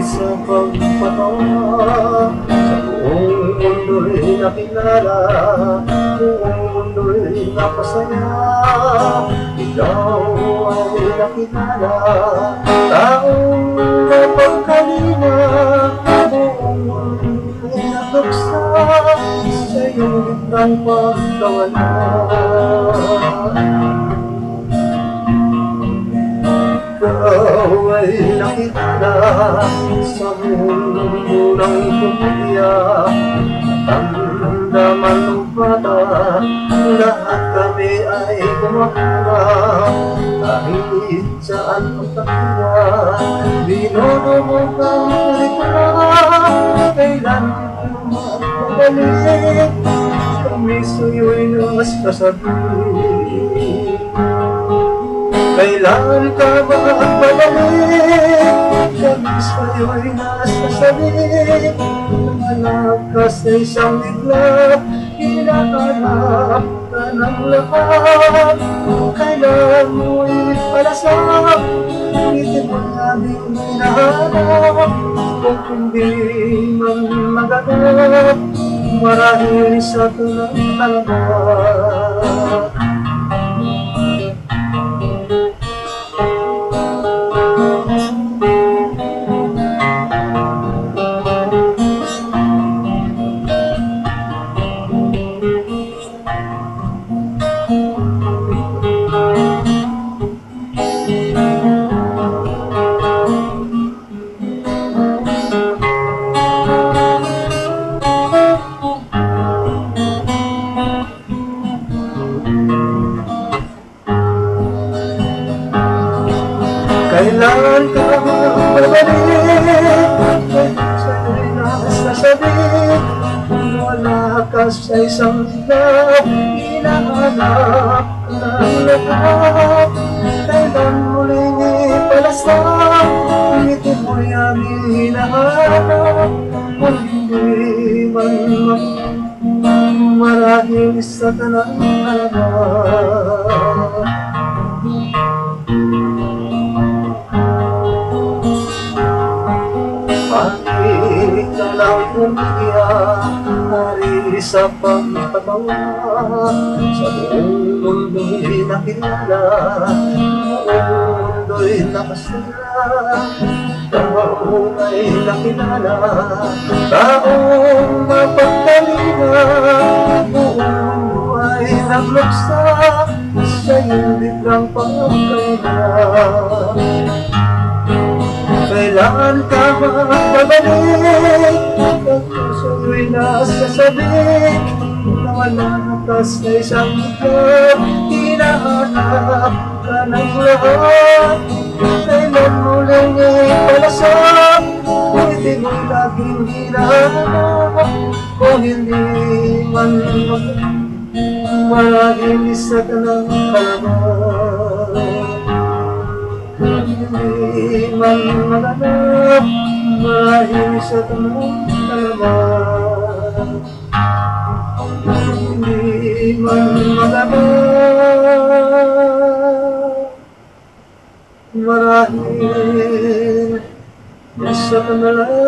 sa pagpatawa Sa buong mundo'y nakilala Buong mundo'y napasaya Ikaw ay nakilala Taong mapagkalina Buong mundo'y natuksa Sa iyong gitnang quay nắng ta sông mù đông cũng ya tandaman pada vì kami ay kumahanga kahit saan ang takira binono mo kami likha kailan Balik kami sa'yo'y lumas kasabi Kailan ka lăn ang Sa'yo'y nasa sabik Nangalap ka sa isang bigla Hinahanap ka ng lahat Kailan mo'y palasap Ngitin mo namin hinahanap Kung hindi man maganap Marahil sa tunang alamat Kailan ka babalik? Sa'yo'y nasasabik Wala ka sa isang ligaw Hinahanap ka ng lahat Kailan muling ipalasap Ngitin mo'y aming hinahanap Kung hindi man marahil sa tanang alamat Hari sa pagpatawa Sa buong mundo'y nakilala Buong mundo'y nakasira Taong ay nakilala Taong mapagkalina Buong ay nagluksa Sa iyong biglang pagkaina kailan ka magbabalik? At puso'y nasa sabik Nawala ka sa isang lugar Hinahanap ka ng lahat. Kailan mo lang ipalasap Hindi mo laging hinahanap Kung hindi man mag Marahil sa tanang kalaman hindi man maganap Marahil sa tanong kalaman Hindi man maganap